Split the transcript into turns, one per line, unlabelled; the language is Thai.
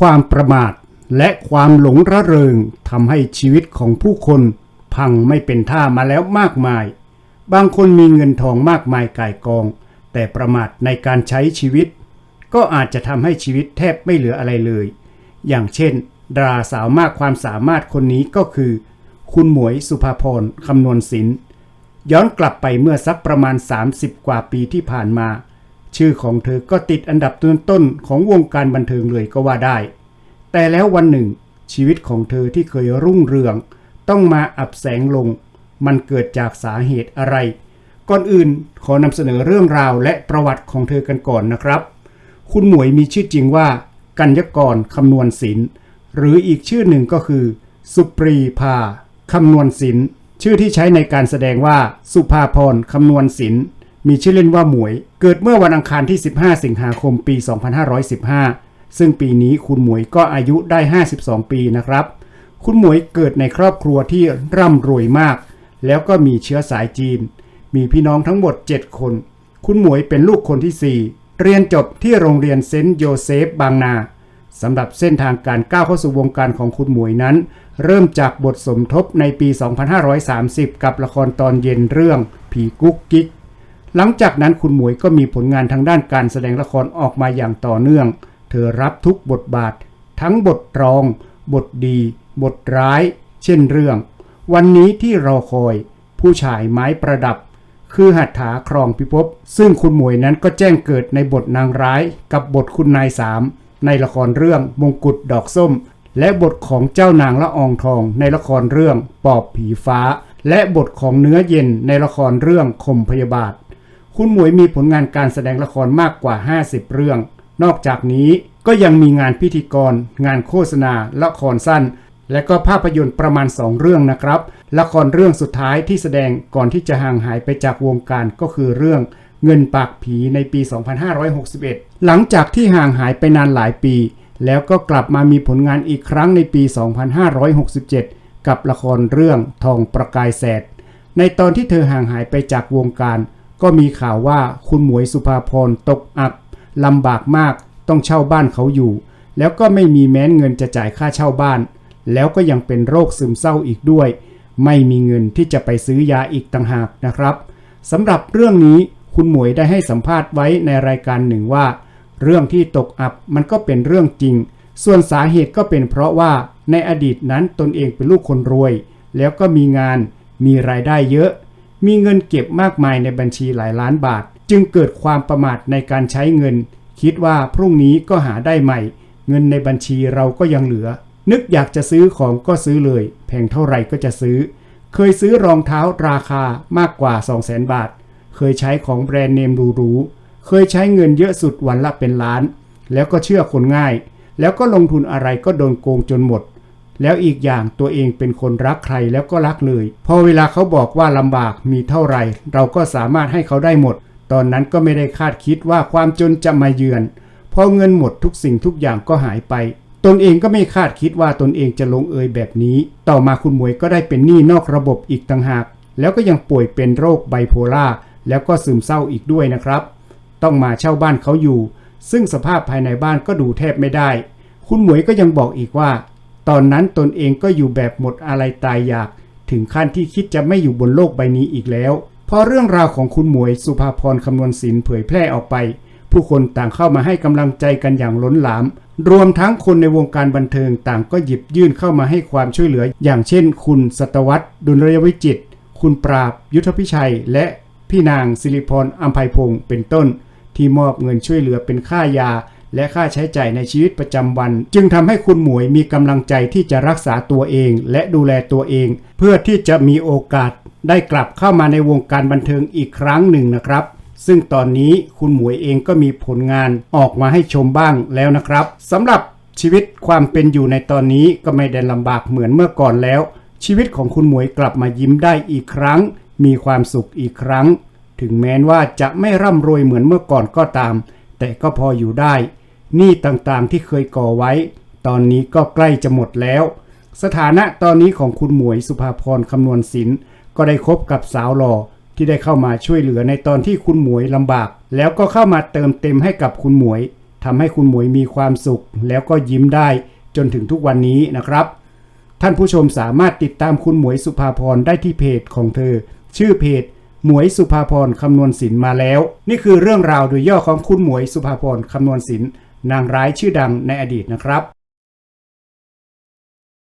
ความประมาท และความหลงระเริงทำให้ชีวิตของผู้คนพังไม่เป็นท่ามาแล้วมากมาย บางคนมีเงินทองมากมายก่ายกอง แต่ประมาทในการใช้ชีวิต ก็อาจจะทำให้ชีวิตแทบไม่เหลืออะไรเลย อย่างเช่น ดาราสาวมากความสามารถคนนี้ก็คือ คุณหมวยสุภาพรคำนวณศิลป์ย้อนกลับไปเมื่อสักประมาณ 30 กว่าปีที่ผ่านมา ชื่อของเธอก็ติดอันดับต้นๆของวงการบันเทิงเลยก็ว่าได้ แต่แล้ววันหนึ่ง ชีวิตของเธอที่เคยรุ่งเรือง ต้องมาอับแสงลง มันเกิดจากสาเหตุอะไร ก่อนอื่นขอนำเสนอเรื่องราวและประวัติของเธอกันก่อนนะครับ คุณหมวยมีชื่อจริงว่า กัญญกรคำนวณศิลป์หรืออีกชื่อหนึ่งก็คือ สุปรีภาคำนวณศิลป์ชื่อที่ใช้ในการแสดงว่าสุภาพรคำนวณศิลป์ มีชื่อเล่นว่าหมวย เกิดเมื่อวันอังคารที่ 15 สิงหาคมปี 2515 ซึ่งปีนี้คุณหมวยก็อายุได้ 52 ปีนะครับ คุณหมวยเกิดในครอบครัวที่ร่ำรวยมาก แล้วก็มีเชื้อสายจีน มีพี่น้องทั้งหมด 7 คน คุณหมวยเป็นลูกคนที่ 4 เรียนจบที่โรงเรียนเซนต์โยเซฟบางนาสำหรับเส้นทางการก้าวเข้าสู่วงการของคุณหมวยนั้น เริ่มจากบทสมทบในปี 2530 กับละครตอนเย็นเรื่อง ผีกุ๊กกิ๊ก หลังจากนั้นคุณหมวยก็มีผลงานทางด้านการแสดงละครออกมาอย่างต่อเนื่อง เธอรับทุกบทบาท ทั้งบทรอง บทดี บทร้าย เช่นเรื่อง วันนี้ที่รอคอย ผู้ชายไม้ประดับ คือหัตถาครองพิภพซึ่งคุณหมวยนั้นก็แจ้งเกิดในบทนางร้ายกับบทคุณนายสามในละครเรื่องมงกุฎดอกส้ม และบทของเจ้านางละอองทองในละครเรื่องปอบผีฟ้า และบทของเนื้อเย็นในละครเรื่องคมพยาบาท คุณหมวยมีผลงานการแสดงละครมากกว่า 50 เรื่อง นอกจากนี้ก็ยังมีงานพิธีกร งานโฆษณา ละครสั้น และก็ภาพยนตร์ประมาณ 2 เรื่องนะครับ ละครเรื่องสุดท้ายที่แสดงก่อนที่จะห่างหายไปจากวงการก็คือเรื่องเงินปากผีในปี 2561 หลังจากที่ห่างหายไปนานหลายปี แล้วก็กลับมามีผลงานอีกครั้งในปี 2567 กับละครเรื่องทองประกายแสด ในตอนที่เธอห่างหายไปจากวงการ ก็มีข่าวว่าคุณหมวยสุภาพรตกอับลำบากมากต้องเช่าบ้านเขาอยู่ แล้วก็ไม่มีแม้นเงินจะจ่ายค่าเช่าบ้าน แล้วก็ยังเป็นโรคซึมเศร้าอีกด้วย ไม่มีเงินที่จะไปซื้อยาอีกต่างหากนะครับสำหรับเรื่องนี้คุณหมวยได้ให้สัมภาษณ์ไว้ในรายการหนึ่งว่า เรื่องที่ตกอับมันก็เป็นเรื่องจริง ส่วนสาเหตุก็เป็นเพราะว่าในอดีตนั้นตนเองเป็นลูกคนรวย แล้วก็มีงานมีรายได้เยอะ มีเงินเก็บมากมายในบัญชีหลายล้านบาท จึงเกิดความประมาทในการใช้เงิน คิดว่าพรุ่งนี้ก็หาได้ใหม่ เงินในบัญชีเราก็ยังเหลือ นึกอยากจะซื้อของก็ซื้อเลย แพงเท่าไหร่ก็จะซื้อ เคยซื้อรองเท้าราคามากกว่า 2 0 0 0 0 0 บาท เคยใช้ของแบรนด์เนมหรูๆเคยใช้เงินเยอะสุดวันละเป็นล้าน แล้วก็เชื่อคนง่าย แล้วก็ลงทุนอะไรก็โดนโกงจนหมด แล้วอีกอย่างตัวเองเป็นคนรักใครแล้วก็รักเลย พอเวลาเขาบอกว่าลำบากมีเท่าไหร่ เราก็สามารถให้เขาได้หมด ตอนนั้นก็ไม่ได้คาดคิดว่าความจนจะมาเยือน พอเงินหมดทุกสิ่งทุกอย่างก็หายไป ตนเองก็ไม่คาดคิดว่าตนเองจะลงเอยแบบนี้ ต่อมาคุณหมวยก็ได้เป็นหนี้นอกระบบอีกต่างหาก แล้วก็ยังป่วยเป็นโรคไบโพล่าแล้วก็ซึมเศร้าอีกด้วยนะครับ ต้องมาเช่าบ้านเขาอยู่ ซึ่งสภาพภายในบ้านก็ดูแทบไม่ได้ คุณหมวยก็ยังบอกอีกว่า ตอนนั้นตนเองก็อยู่แบบหมดอะไรตายอยาก ถึงขั้นที่คิดจะไม่อยู่บนโลกใบนี้อีกแล้ว พอเรื่องราวของคุณหมวยสุภาพรคำนวณศิลป์เผยแพร่ออกไป ผู้คนต่างเข้ามาให้กำลังใจกันอย่างล้นหลาม รวมทั้งคนในวงการบันเทิงต่างก็หยิบยื่นเข้ามาให้ความช่วยเหลือ อย่างเช่น คุณสตวัตดุลยวิจิต คุณปราบ ยุทธพิชัย และพี่นางสิริพรอัมภัยพงศ์เป็นต้น ที่มอบเงินช่วยเหลือเป็นค่ายา และค่าใช้จ่ายในชีวิตประจำวัน จึงทำให้คุณหมวยมีกำลังใจที่จะรักษาตัวเอง และดูแลตัวเอง เพื่อที่จะมีโอกาสได้กลับเข้ามาในวงการบันเทิงอีกครั้งหนึ่งนะครับ ซึ่งตอนนี้คุณหมวยเองก็มีผลงานออกมาให้ชมบ้างแล้วนะครับสำหรับชีวิตความเป็นอยู่ในตอนนี้ก็ไม่ได้ลำบากเหมือนเมื่อก่อนแล้ว ชีวิตของคุณหมวยกลับมายิ้มได้อีกครั้ง มีความสุขอีกครั้ง ถึงแม้ว่าจะไม่ร่ำรวยเหมือนเมื่อก่อนก็ตาม แต่ก็พออยู่ได้ หนี้ต่างๆที่เคยก่อไว้ ตอนนี้ก็ใกล้จะหมดแล้ว สถานะตอนนี้ของคุณหมวยสุภาพรคำนวณศิลป์ก็ได้คบกับสาวหล่อที่ได้เข้ามาช่วยเหลือในตอนที่คุณหมวยลำบาก แล้วก็เข้ามาเติมเต็มให้กับคุณหมวยทำให้คุณหมวยมีความสุข แล้วก็ยิ้มได้จนถึงทุกวันนี้นะครับ ท่านผู้ชมสามารถติดตามคุณหมวยสุภาพรได้ที่เพจของเธอ ชื่อเพจหมวยสุภาพรคำนวณศิลป์มาแล้ว นี่คือเรื่องราวโดยย่อของคุณหมวยสุภาพรคำนวณศิลป์ นางร้ายชื่อดังในอดีตนะครับ